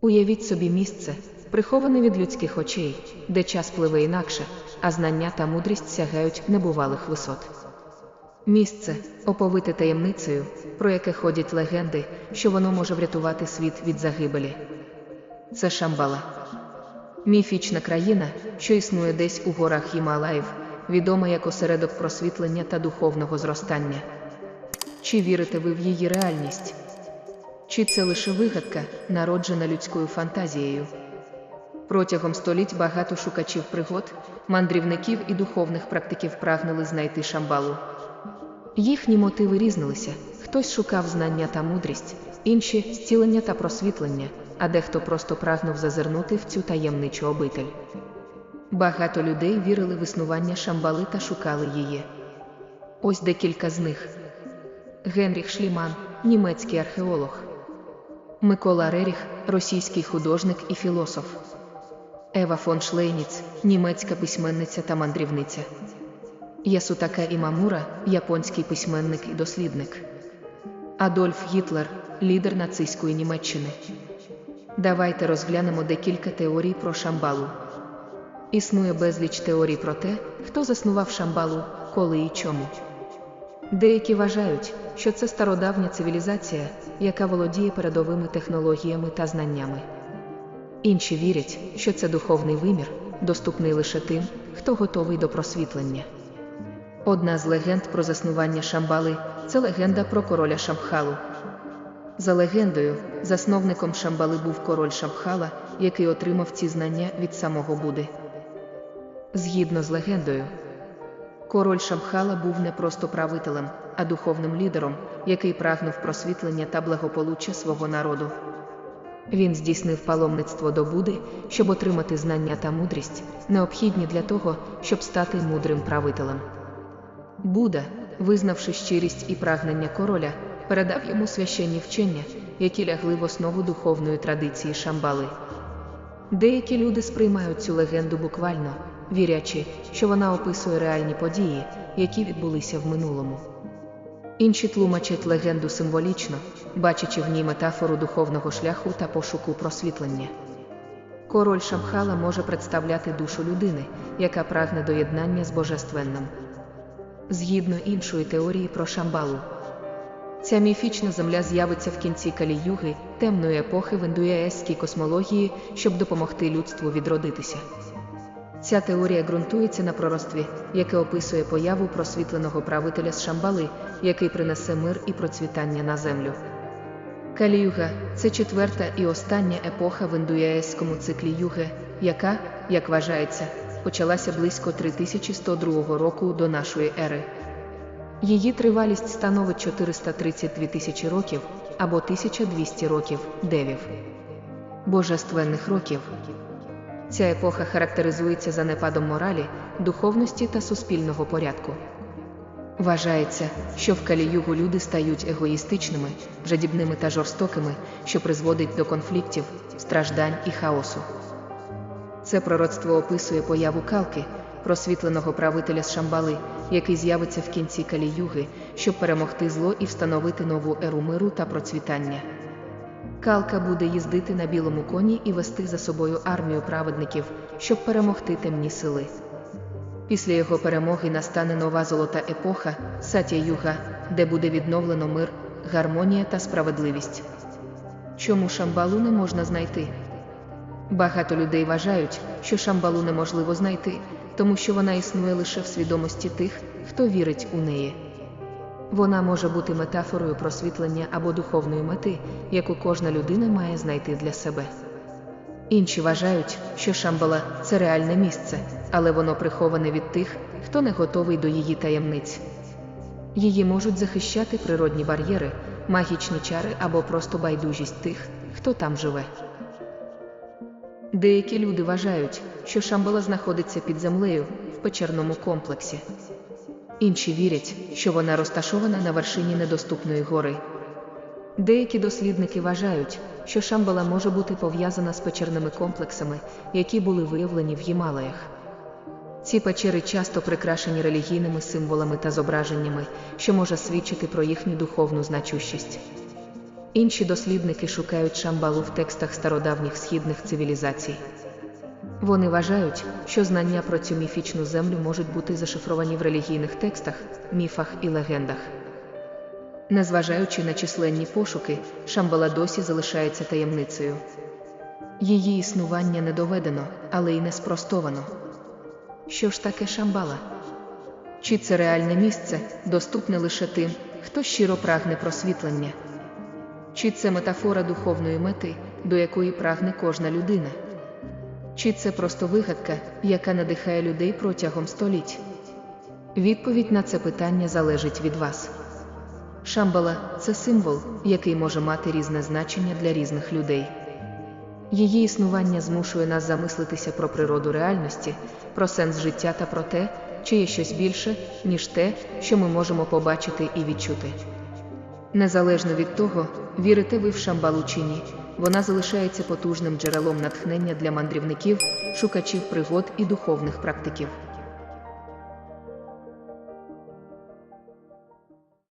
Уявіть собі місце, приховане від людських очей, де час пливе інакше, а знання та мудрість сягають небувалих висот. Місце, оповите таємницею, про яке ходять легенди, що воно може врятувати світ від загибелі. Це Шамбала. Міфічна країна, що існує десь у горах Гімалаїв, відома як осередок просвітлення та духовного зростання. Чи вірите ви в її реальність? Чи це лише вигадка, народжена людською фантазією? Протягом століть багато шукачів пригод, мандрівників і духовних практиків прагнули знайти Шамбалу. Їхні мотиви різнилися: хтось шукав знання та мудрість, інші зцілення та просвітлення, а дехто просто прагнув зазирнути в цю таємничу обитель. Багато людей вірили в існування Шамбали та шукали її. Ось декілька з них: Генріх Шліман, німецький археолог, Микола Реріх, російський художник і філософ, Ева фон Шлейніц, німецька письменниця та мандрівниця. Ясутака Імамура, японський письменник і дослідник. Адольф Гітлер, лідер нацистської Німеччини. Давайте розглянемо декілька теорій про Шамбалу. Існує безліч теорій про те, хто заснував Шамбалу, коли і чому. Деякі вважають, що це стародавня цивілізація, яка володіє передовими технологіями та знаннями. Інші вірять, що це духовний вимір, доступний лише тим, хто готовий до просвітлення. Одна з легенд про заснування Шамбали це легенда про короля Шамхалу. За легендою, засновником Шамбали був король Шамхала, який отримав ці знання від самого Буди. Згідно з легендою, король Шамхала був не просто правителем, а духовним лідером, який прагнув просвітлення та благополуччя свого народу. Він здійснив паломництво до Буди, щоб отримати знання та мудрість, необхідні для того, щоб стати мудрим правителем. Буда, визнавши щирість і прагнення короля, передав йому священні вчення, які лягли в основу духовної традиції Шамбали. Деякі люди сприймають цю легенду буквально, вірячи, що вона описує реальні події, які відбулися в минулому. Інші тлумачать легенду символічно, бачачи в ній метафору духовного шляху та пошуку просвітлення. Король Шамхала може представляти душу людини, яка прагне до єднання з божественним. Згідно іншої теорії про Шамбалу, ця міфічна земля з'явиться в кінці каліюги, темної епохи в індуяеській космології, щоб допомогти людству відродитися. Ця теорія ґрунтується на пророцтві, яке описує появу просвітленого правителя з Шамбали, який принесе мир і процвітання на землю. Каліюга це четверта і остання епоха в індуяеському циклі юги, яка, як вважається, почалася близько 3102 року до нашої ери. Її тривалість становить 432 тисячі років або 1200 років девів. Божественних років. Ця епоха характеризується занепадом моралі, духовності та суспільного порядку. Вважається, що в каліюгу люди стають егоїстичними, жадібними та жорстокими, що призводить до конфліктів, страждань і хаосу. Це пророцтво описує появу калки, просвітленого правителя з Шамбали, який з'явиться в кінці каліюги, щоб перемогти зло і встановити нову еру миру та процвітання. Калка буде їздити на білому коні і вести за собою армію праведників, щоб перемогти темні сили. Після його перемоги настане нова золота епоха, сатя юга, де буде відновлено мир, гармонія та справедливість. Чому Шамбалу не можна знайти? Багато людей вважають, що Шамбалу неможливо знайти, тому що вона існує лише в свідомості тих, хто вірить у неї. Вона може бути метафорою просвітлення або духовної мети, яку кожна людина має знайти для себе. Інші вважають, що Шамбала це реальне місце, але воно приховане від тих, хто не готовий до її таємниць. Її можуть захищати природні бар'єри, магічні чари або просто байдужість тих, хто там живе. Деякі люди вважають, що Шамбала знаходиться під землею в печерному комплексі. Інші вірять, що вона розташована на вершині недоступної гори. Деякі дослідники вважають, що Шамбала може бути пов'язана з печерними комплексами, які були виявлені в Гімалаях. Ці печери часто прикрашені релігійними символами та зображеннями, що може свідчити про їхню духовну значущість. Інші дослідники шукають шамбалу в текстах стародавніх східних цивілізацій. Вони вважають, що знання про цю міфічну землю можуть бути зашифровані в релігійних текстах, міфах і легендах. Незважаючи на численні пошуки, Шамбала досі залишається таємницею. Її існування не доведено, але й не спростовано. Що ж таке Шамбала? Чи це реальне місце, доступне лише тим, хто щиро прагне просвітлення? Чи це метафора духовної мети, до якої прагне кожна людина? Чи це просто вигадка, яка надихає людей протягом століть? Відповідь на це питання залежить від вас. Шамбала це символ, який може мати різне значення для різних людей. Її існування змушує нас замислитися про природу реальності, про сенс життя та про те, чи є щось більше, ніж те, що ми можемо побачити і відчути. Незалежно від того, вірите ви в Шамбалу чи ні, вона залишається потужним джерелом натхнення для мандрівників, шукачів пригод і духовних практиків.